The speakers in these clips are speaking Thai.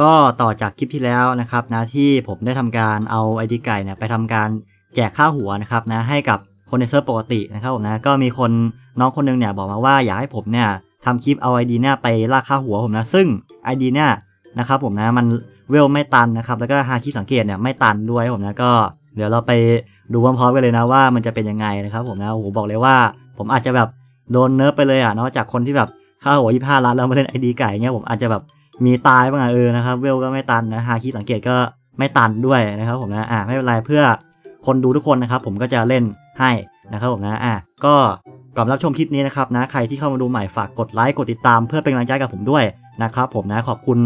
ก็ต่อจากคลิปที่แล้วนะครับนะที่ผมได้ทำการเอาไอดีไก่เนี่ยไปทำการแจกค่าหัวนะครับนะให้กับคนในเซิร์ฟปกตินะครับผมนะก็มีคนน้องคนหนึงเนี่ยบอกมาว่าอยากให้ผมเนี่ยทำคลิปเอาไอดีเนี่ยไปลากค่าหัวผมนะซึ่งไอดีเนี่ยนะครับผมนะมันเวลไม่ตันนะครับแล้วก็ฮาคิสังเกตเนี่ยไม่ตันด้วยผมนะก็เดี๋ยวเราไปดูพร้อมๆกันเลยนะว่ามันจะเป็นยังไงนะครับผมนะโอ้โหบอกเลยว่า ผมอาจจะแบบโดนเนิร์ฟไปเลยอะเนาะจากคนที่แบบค่าหัวยี่ห้าล้านแล้วมาเล่นไอดีไก่เงี้ยผมอาจจะแบบ มีตายบ้างอะเออนะครับเวลก็ไม่ตันนะฮาคิสังเกตก็ไม่ตันด้วยนะครับผมนะอ่าไม่เป็นไรเพื่อคนดูทุกคนนะครับผมก็จะเล่นให้นะครับผมนะอะก็ก่อนรับชมคลิปนี้นะครับนะใครที่เข้ามาดูใหม่ฝากกดไลค์กดติดตามเพื่อเป็นกำลังใจกับผมด้วยนะครับผมนะขอบคุณ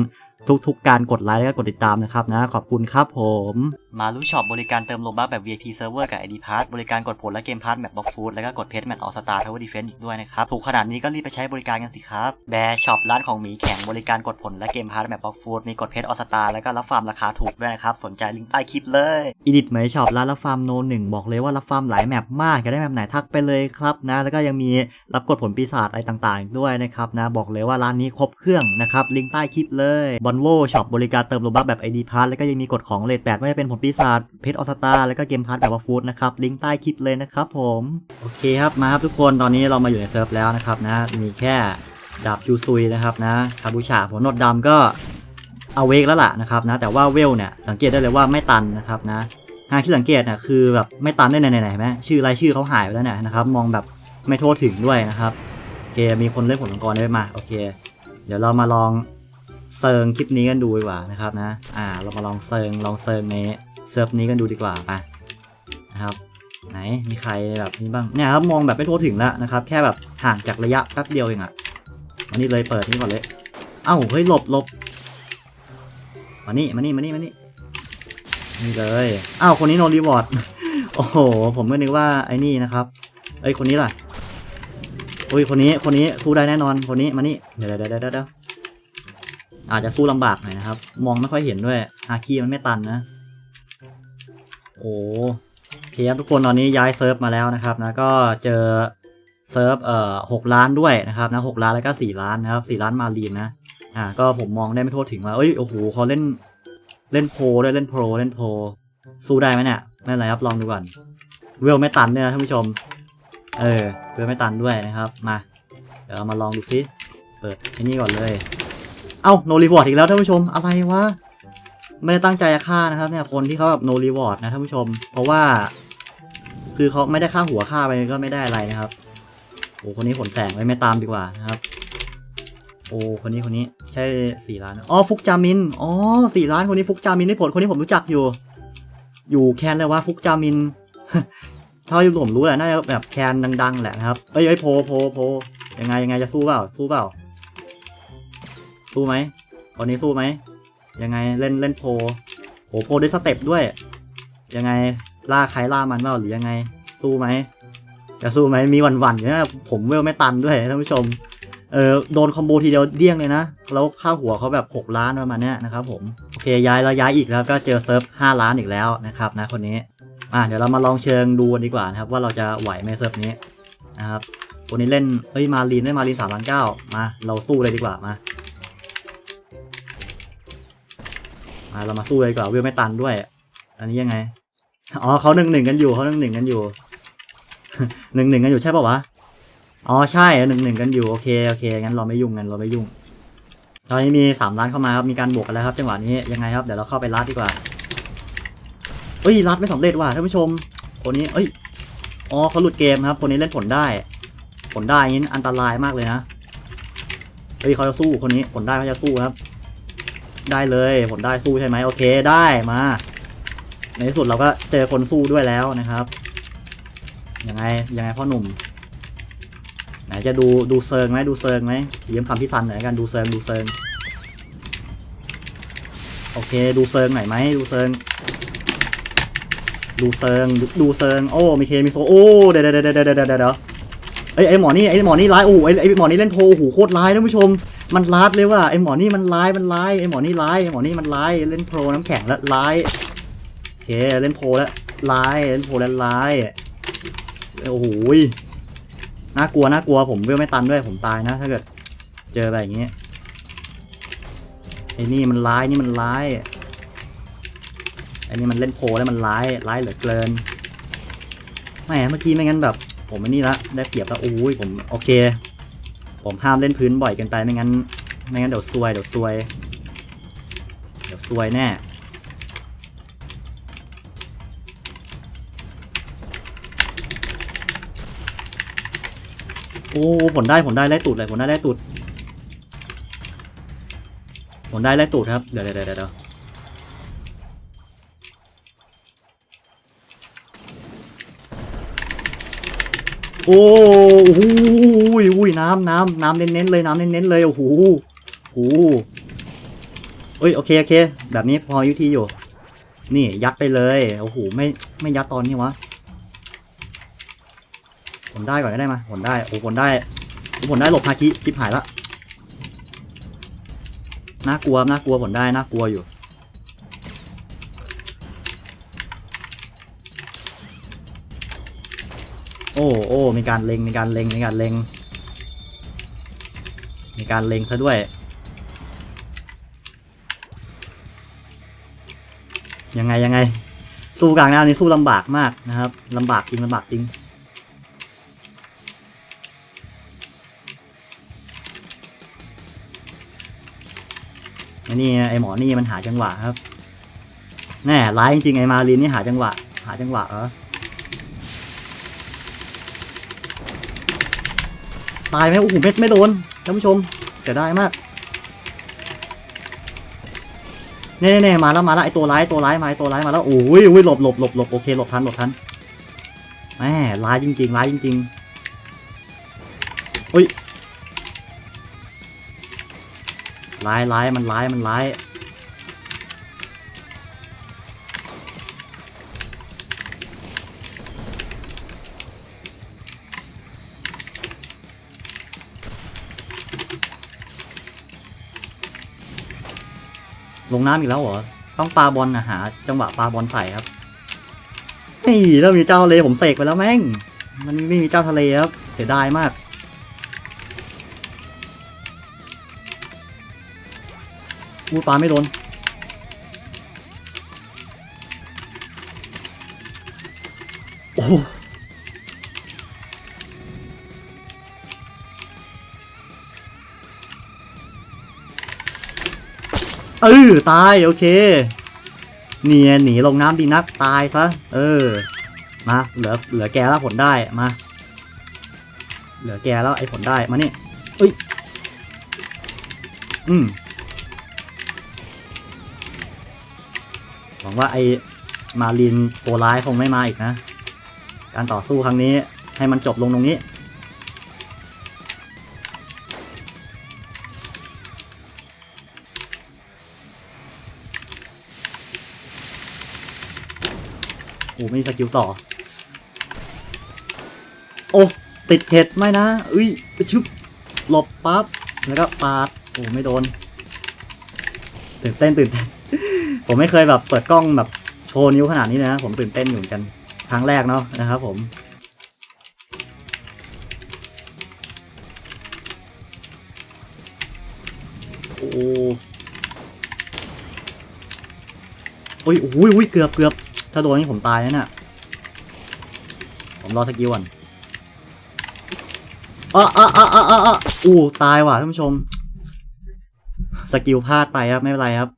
ทุกๆ การกดไลค์และก็กดติดตามนะครับนะ ขอบคุณครับผม มารู้ช็อปบริการเติมโลบัคแบบ VIP Server กับ ID Pass บริการกดผลและเกมพาร์ทแมปบ็อกฟูดแล้วก็กดเพจแมทออสตาร์ทาวเวอร์ดีเฟนต์อีกด้วยนะครับ ถูกขนาดนี้ก็รีบไปใช้บริการกันสิครับ แบร์ช็อปร้านของหมีแข็งบริการกดผลและเกมพาร์ทแมปบ็อกฟูดมีกดเพจออสตาแล้วก็รับฟาร์มราคาถูกด้วยนะครับสนใจลิงก์ใต้คลิปเลยอีดิทเหมยช็อปร้านรับฟาร์มโนหนึ่งบอกเลยว่ารับฟาร์มหลายแมปมากอยากได้แมปไหนทักไปเลยครับนะแล้วก็ยังมีรับกดผลปีศาจอะไรต่างๆอีกด้วยนะครับนะบอกเลยว่าร้านนี้ครบเครื่องนะครับลิงก์ใต้คลิปเลยบอนโวช็อปบริการเติมโลบัคแบบ ID พาร์แล้วก็ยังมีกดของเลทแปดไม่ว่าจะเป็นผลปีศาจเพชรออสตาแล้วก็เกมพาร์ทแบบว่าฟูดนะครับ ลิงก์ใต้คลิปเลยนะครับผม โอเคครับมาครับทุกคนตอนนี้เรามาอยู่ในเซิร์ฟแล้วนะครับนะ มีแค่ดาบจูซุยนะครับนะคาบูชาหัวนดดำก็เอาเวกแล้วล่ะนะครับนะ แต่ว่าเวลเนี่ยสังเกตได้เลยว่าไม่ตันนะครับนะหากที่สังเกตเนี่ยคือแบบไม่ตันได้ไหนไหนไหมชื่อรายชื่อเขาหายไปแล้วเนี่ยนะครับมองแบบไม่ทั่วถึงด้วยนะครับโอเคมีคนเล่นผลมังกรได้มาโอเค เดี๋ยวเรามาลอง เซิร์งคลิปนี้กันดูดีกว่านะครับนะ อ่า เรามาลองเซิร์งลองเซิร์งในเซิร์ฟนี้กันดูดีกว่าไปนะครับ ไหนมีใครแบบนี้บ้างเนี่ยครับมองแบบไม่ทั่วถึงแล้วนะครับ แค่แบบห่างจากระยะแป๊บเดียวเองอะมานี่เลยเปิดนี่ก่อนเลย เอ้าเฮ้ยหลบหลบมานี่มานี่มานี่มานี่นี่เลยอ้าวคนนี้โนรีวอร์ดโอ้โหผมก็นึกว่าไอ้นี่นะครับเอ้ยคนนี้ล่ะอุ้ยคนนี้คนนี้สู้ได้แน่นอนคนนี้มานี่เดี๋ยวเดี๋ยวเดี๋ยวเดี๋ยว อาจจะสู้ลำบากหน่อยนะครับ มองไม่ค่อยเห็นด้วยอาคีมันไม่ตันนะ โอ้โอเคครับทุกคนตอนนี้ย้ายเซิร์ฟมาแล้วนะครับนะก็เจอเซิร์ฟเอ่อหกล้านด้วยนะครับนะหกล้านแล้วก็สี่ล้านนะครับสี่ล้านมารีนนะอ่าก็ผมมองได้ไม่โทั่วถึงว่าเอ้ยโอ้โหเขาเล่นเล่นโพลด้วยเล่นโปรเล่นโพลสู้ได้ไหมเนี่ยไม่เป็นไรครับลองดูก่อนเวลไม่ตันด้วยนะท่านผู้ชม เออเวลไม่ตันด้วยนะครับมา เดี๋ยวเรามาลองดูซิเปิดไอ้นี่ก่อนเลย เอ้าโนรีวอร์ดอีกแล้วท่านผู้ชมอะไรวะไม่ได้ตั้งใจจะฆ่านะครับเนี่ยคนที่เขาแบบโนรีวอร์ดนะท่านผู้ชม เพราะว่า คือเขาไม่ได้ฆ่าหัวฆ่าไปก็ไม่ได้อะไรนะครับโอ้คนนี้ผลแสงไว้ไม่ตามดีกว่านะครับ โอ้คนนี้คนนี้ใช่สี่ล้านอ๋อฟุกจามินอ๋อสี่ล้านคนนี้ฟุกจามินได้ผลคนนี้ผมรู้จักอยู่ อยู่แคนเลยว่าฟุกจามินเท่าที่ผมรู้แหละน่าจะแบบแคนดัง ๆ แหละนะครับเอ้ยเอ้ยโพโพโพยังไงยังไงจะสู้เปล่าสู้เปล่า สู้ไหมวันนี้สู้ไหม ยังไงเล่นเล่นโพโอ้โพด้วยสเต็ปด้วย ยังไงล่าใครล่ามันเปล่าหรือยังไง สู้ไหมจะสู้ไหมมีหวั่นๆอยู่นะผมเวลไม่ตันด้วยท่านผู้ชม เออโดนคอมโบทีเดียวเดี้ยงเลยนะ แล้วค่าหัวเขาแบบ 6 ล้านประมาณนี้นะครับผมโอเคย้ายแล้วย้ายอีกแล้วก็เจอเซิร์ฟ5ล้านอีกแล้วนะครับนะคนนี้อะเดี๋ยวเรามาลองเชิงดูดีกว่านะครับว่าเราจะไหวไหมเซิร์ฟนี้นะครับคนนี้เล่นเฮ้ยมาลีนได้มาลีนสามล้านเก้ามาเราสู้เลยดีกว่ามา มาเรามาสู้เลยกว่าเวลไม่ตันด้วย อันนี้ยังไง อ๋อเขาหนึ่งหนึ่งกันอยู่เขาหนึ่งหนึ่งกันอยู่หนึ่งหนึ่งกันอยู่ใช่ป่าวะ อ๋อใช่หนึ่งหนึ่งกันอยู่โอเคโอเคงั้นเราไม่ยุ่งกันเราไม่ยุ่ง ตอนนี้มีสามล้านเข้ามาครับมีการบวกกันแล้วครับจังหวะนี้ยังไงครับเดี๋ยวเราเข้าไปรัดดีกว่าเอ้ยรัดไม่สำเร็จว่ะท่านผู้ชมคนนี้เอ้ยอ๋อเขาหลุดเกมครับ คนนี้เล่นผลได้ ผลได้อย่างนี้อันตรายมากเลยนะเฮ้ยเขาจะสู้คนนี้ผลได้เขาจะสู้ครับ ได้เลยผลได้สู้ใช่ไหมโอเคได้มา ในที่สุดเราก็เจอคนสู้ด้วยแล้วนะครับยังไงยังไงพ่อหนุ่ม ไหนจะดูดูเซิงไหมดูเซิงไหมยืมคำพี่ซันหน่อยกันดูเซิงดูเซิงโอเค ดูเซิงหน่อยไหมดูเซิงดูเซิงดูดูเซิงโอ้มีเคมีโซโอ้เดี๋ยวเดี๋ยวเดี๋ยวเดี๋ยวเดี๋ยวเดี๋ยวไอไอหมอนี่ไอหมอนี่ร้ายโอ้ไอไอหมอนี่เล่นโพโอ้โหโคตรร้ายท่านผู้ชม มันร้ายเลยว่ะไอ้หมอนี่มันร้ายมันร้ายไอ้หมอนี่ร้ายไอ้หมอนี่มันร้ายเล่นโปรน้ำแข็งแล้วร้ายโอเคเล่นโพแล้วร้ายเล่นโพแล้วร้ายโอ้โหน่ากลัวน่ากลัวผมเวลไม่ตันด้วยผมตายนะ ถ้าเกิด เจออะไรอย่างเงี้ยไอ้นี่มันร้ายนี่มันร้ายไอ้นี่มันเล่นโพลแล้วมันร้ายร้ายเหลือเกินแหมเมื่อกี้ไม่งั้นแบบ ผมไม่นี่ละได้เปรียบแล้วโอ้ยผมโอเค ผมห้ามเล่นพื้นบ่อยเกินไปไม่งั้น ไม่งั้นเดี๋ยวซวยเดี๋ยวซวย เดี๋ยวซวยแน่ โอ้ผลได้ผลได้ไล่ตูดเลยผลได้ไล่ตูดผลได้ไล่ตูดครับ เดี๋ยวเดี๋ยวเดี๋ยว โอ้โหอุ้ยน้ำน้ำน้ำเน้นๆเลยน้ำเน้นๆเลยโอ้โหโอ้โหเอ้ยโอเคโอเค แบบนี้พอยุทีอยู่ นี่ยัดไปเลยโอ้โหไม่ไม่ยัดตอนนี้วะผลได้ก่อนได้ไหมผลได้โอ้ผลได้ผลได้หลบฮาคิคลิปหายละน่ากลัวน่ากลัวผลได้น่ากลัวอยู่ โอ้โอ้มีการเล็งมีการเล็งมีการเล็ง มีการเล็งซะด้วย ยังไงยังไง สู้กลางน้ำนี่สู้ลำบากมากนะครับลำบากจริงลำบากจริงไอ้นี่ไอ้หมอนี่มันหาจังหวะครับ แน่ร้ายจริงไอ้มาลินนี่หาจังหวะ หาจังหวะเหรอ ตายไหมโอ้โหเม็ดไม่โดนท่านผู้ชมเสียดายมากเน่เน่ๆมาแล้วมาแล้วไอตัวร้ายตัวร้ายมาไอตัวร้ายมาแล้วโอ้ยโอ้ยหลบหลบหลบหลบโอเคหลบทันหลบทันแหมร้ายจริงๆร้ายจริงๆอุ้ยร้ายร้ายมันร้ายมันร้าย ลงน้ำอีกแล้วเหรอ ต้องปาบอลนะหา จังหวะปาบอลใส่ครับนี่แล้วมีเจ้าทะเลผมเสกไปแล้วแม่ง มันไม่มีเจ้าทะเลครับ เสียดายมากกูปลาไม่โดนโอ้ เออตายโอเคเนียหนีลงน้ำดีนักตายซะเออมาเหลือเหลือแกแล้วผลได้มาเหลือแกแล้วไอ้ผลได้มานี่เอ้ยอืมหวังว่าไอ้มาลินตัวร้ายคงไม่มาอีกนะ การต่อสู้ครั้งนี้ให้มันจบลงตรงนี้ ไม่มีสกิลต่อ โอ้ ติดเห็ดไม่นะอุ้ยชึบหลบปั๊บ แล้วก็ปาด โอ้ ไม่โดน ตื่นเต้นตื่นเต้น ผมไม่เคยแบบเปิดกล้องแบบโชว์นิ้วขนาดนี้นะ ผมตื่นเต้นอยู่เหมือนกัน ครั้งแรกเนาะนะครับผมโอ้โอ้ยโอ้ยโอ้ยเกือบเกือบ ถ้าโดนนี่ผมตายแล้วน่ะผมรอสกิลก่อนอะอะอะอะอะอะอู้ตายว่ะท่านผู้ชม สกิลพลาดไปครับไม่เป็นไรครับ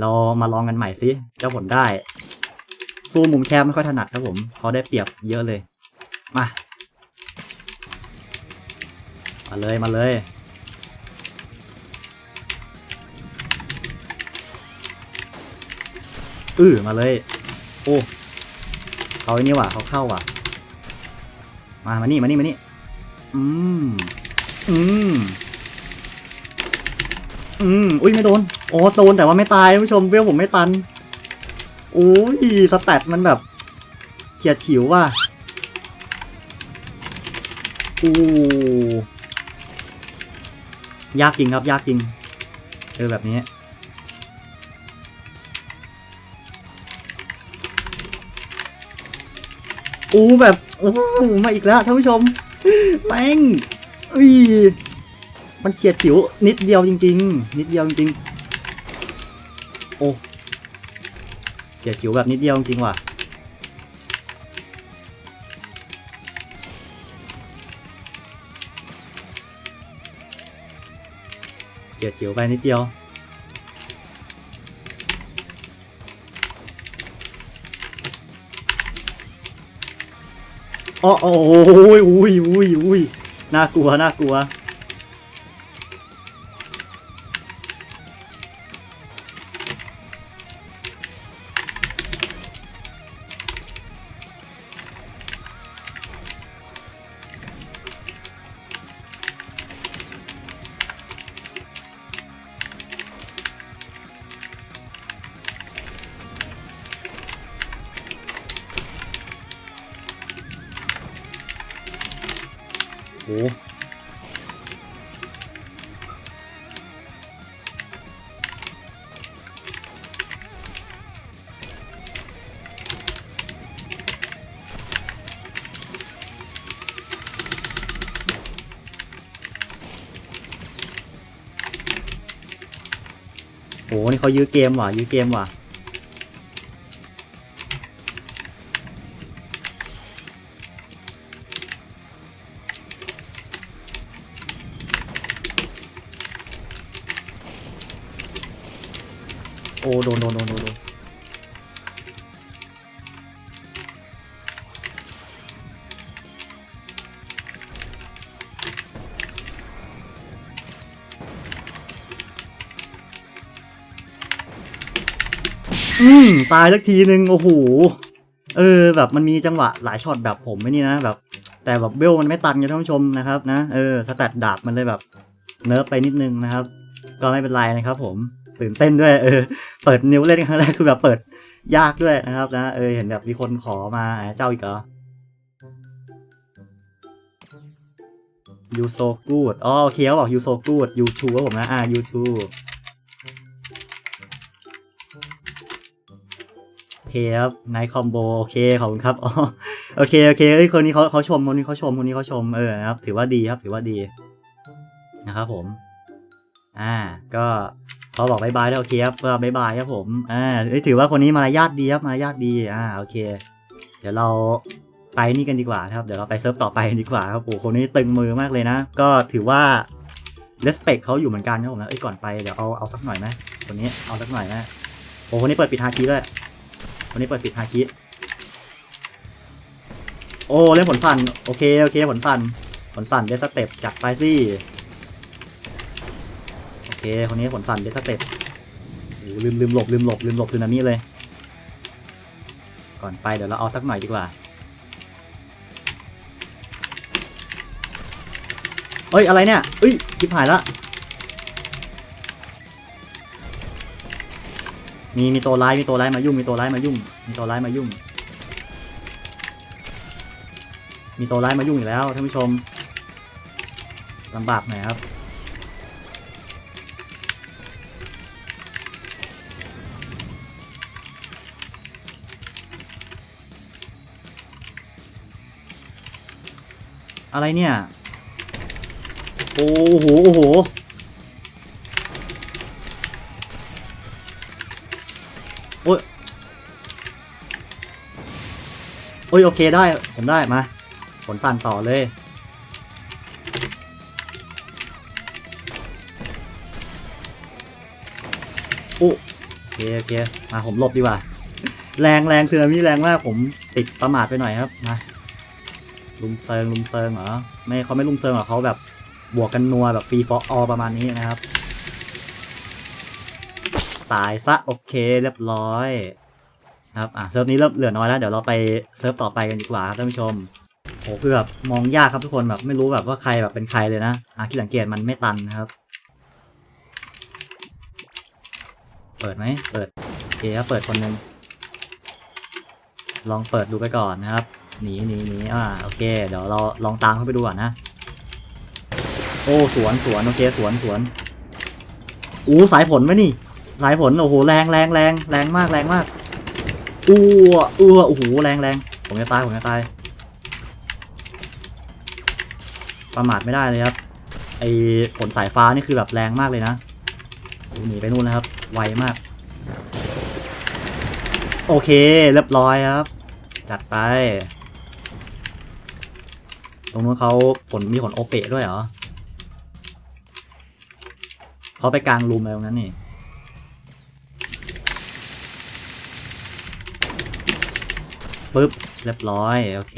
เรามาลองกันใหม่สิจ้าผลได้ สู้มุมแคบไม่ค่อยถนัดครับผมเขาได้เปรียบเยอะเลย มา มาเลยมาเลยอือมาเลย โอ้เขาไอ้นี่ว่ะเขาเข้าว่ะ มา มานี่ มานี่ มานี่ อืม อืม อืม อุ้ยไม่โดน โอ้โดนแต่ว่าไม่ตายผู้ชมเวลผมไม่ตันโอ้ยสแตทมันแบบเฉียดฉิวว่ะอู้ยากจริงครับ ยากจริงเจอแบบนี้ อู้แบบโอ้มาอีกแล้วท่านผู้ชมแม่งอุ้ยมันเฉียดฉิวนิดเดียวจริง ๆ นิดเดียวจริงโอ้เกียดจิ๋วแบบนิดเดียวจริงว่ะเกียดจิ๋วไปนิดเดียว โอ้โอ้ยอุ้ยอุ้ยอุ้ยน่ากลัวน่ากลัว โอ้โหนี่เขายื้อเกมว่ะยื้อเกมว่ะ โดนโดนโดนโดนอืมตายสักทีนึง โอ้โห เออ แบบมันมีจังหวะหลายช็อตแบบผมไม่นี่นะแบบ แต่แบบเบลมันไม่ตันกันท่านผู้ชมนะครับนะ เออ สแตตดาบมันเลยแบบ เนิร์ฟไปนิดนึงนะครับ ก็ไม่เป็นไรนะครับผม ตื่นเต้นด้วย เออ เปิดนิ้วเล่นครั้งแรกคือแบบเปิดยากด้วยนะครับนะ เออ เห็นแบบมีคนขอมาเจ้าอีกเหรอ you so good อ๋อโอเคเขาบอก you so good you too ครับผมนะ อ่า you too โอเคครับ night combo โอเค ขอบคุณครับ อ๋อ โอเค โอเคเอ้ยคนนี้เขาเขาชม คนนี้เขาชม คนนี้เขาชม เออ นะครับ ถือว่าดีครับ ถือว่าดี นะครับผม อ่า ก็ เขาบอกบายบายแล้วโอเคครับบายบายครับผมอ่าเอ้ยถือว่าคนนี้มารยาทดีครับมารยาทดีอ่าโอเค เดี๋ยวเราไปนี่กันดีกว่าครับเดี๋ยวเราไปเซิร์ฟต่อไปดีกว่าครับโอ้คนนี้ตึงมือมากเลยนะ ก็ถือว่า respect เขาอยู่เหมือนกันครับผมนะเอ้ยก่อนไปเดี๋ยวเอาเอาสักหน่อยไหมคนนี้เอาสักหน่อยนะโอ้คนนี้เปิดปิดฮาคิด้วยคนนี้เปิดปิดฮาคิโอ้เล่นผลสั่นโอเคโอเคผลสั่นผลสั่นเดสเต็ปจัดไปสิ คคนนี้ผลสั่นเดสเต็ปโอ้ลืมลืมหลบลืมหลบลืมหลบซึนามิเลย ก่อนไปเดี๋ยวเราเอาสักหน่อยดีกว่าเอ้ย อะไรเนี่ยเอ้ยชิบหายละมีมีตัวร้ายมีตัวร้ายมายุ่งมีตัวร้ายมายุ่ง มีตัวร้ายมายุ่ง มีตัวร้ายมายุ่งอีกแล้วท่านผู้ชมลำบากหน่อยครับ อะไรเนี่ย โอ้โห โอ้โห โอ้ย โอ้ย โอเคได้ ผมได้ มา ผลสั่นต่อเลย โอ้โอเค โอเค มา ผมหลบดีกว่า แรงแรงคือมีแรงมาก ผมติดประมาทไปหน่อยครับ มา ลุมเซิงลุมเซิงเหรอไม่เขาไม่ลุมเซิงหรอกเขาแบบบวกกันนัวแบบฟรีฟอร์อประมาณนี้นะครับ ตายซะโอเคเรียบร้อยครับอะเซิร์ฟนี้เริ่มเหลือน้อยแล้วเดี๋ยวเราไปเซิร์ฟต่อไปกันดีกว่าครับท่านผู้ชมโหคือแบบมองยากครับทุกคนแบบไม่รู้แบบว่าใครแบบเป็นใครเลยนะอะที่สังเกตมันไม่ตันนะครับ เปิดไหมเปิดโอเคครับเปิดคนหนึ่งลองเปิดดูไปก่อนนะครับ หนีหนีหนีอ่าโอเค เดี๋ยวเราลองตามเข้าไปดูก่อนนะ โอ้สวนสวนโอเคสวนสวนอู้สายผลไหมนี่ สายผลโอ้โหแรงแรงแรงแรงมากแรงมากอู้เออโอ้โหแรงแรงผมจะตายผมจะตายประมาทไม่ได้เลยครับไอผลสายฟ้านี่คือแบบแรงมากเลยนะหนีไปนู่นนะครับ ไวมาก โอเค เรียบร้อยครับ จัดไป รงนู้นเขาผลมีผลโอเปะด้วยเหรอเขาไปกลางรูมอะไรตรงนั้นนี่ปึ๊บเรียบร้อย โอเค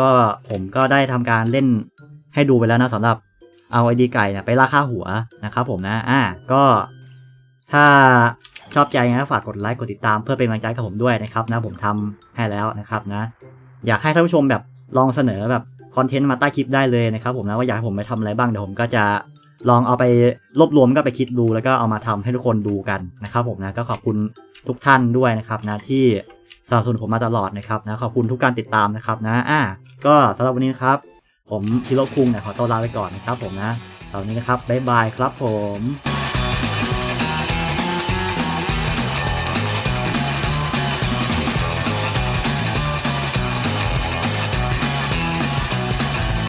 ก็ผมก็ได้ทำการเล่นให้ดูไปแล้วนะสำหรับเอาไอดีไก่เนี่ยไปล่าค่าหัวนะครับผมนะ อ่า ก็ถ้าชอบใจนะฝากกดไลค์กดติดตามเพื่อเป็นกำลังใจกับผมด้วยนะครับนะผมทำให้แล้วนะครับนะ อยากให้ท่านผู้ชมแบบ ลองเสนอแบบคอนเทนต์มาใต้คลิปได้เลยนะครับผมนะว่าอยากให้ผมไปทำอะไรบ้างเดี๋ยวผมก็จะลองเอาไปรวบรวมก็ไปคิดดูแล้วก็เอามาทำให้ทุกคนดูกันนะครับผมนะก็ขอบคุณทุกท่านด้วยนะครับนะที่สนับสนุนผมมาตลอดนะครับนะขอบคุณทุกการติดตามนะครับนะอ่าก็สำหรับวันนี้ครับ ผมชิโร่คุงเนี่ยขอตัวลาไปก่อนนะครับผมนะตอนนี้นะครับบ๊ายบายครับผม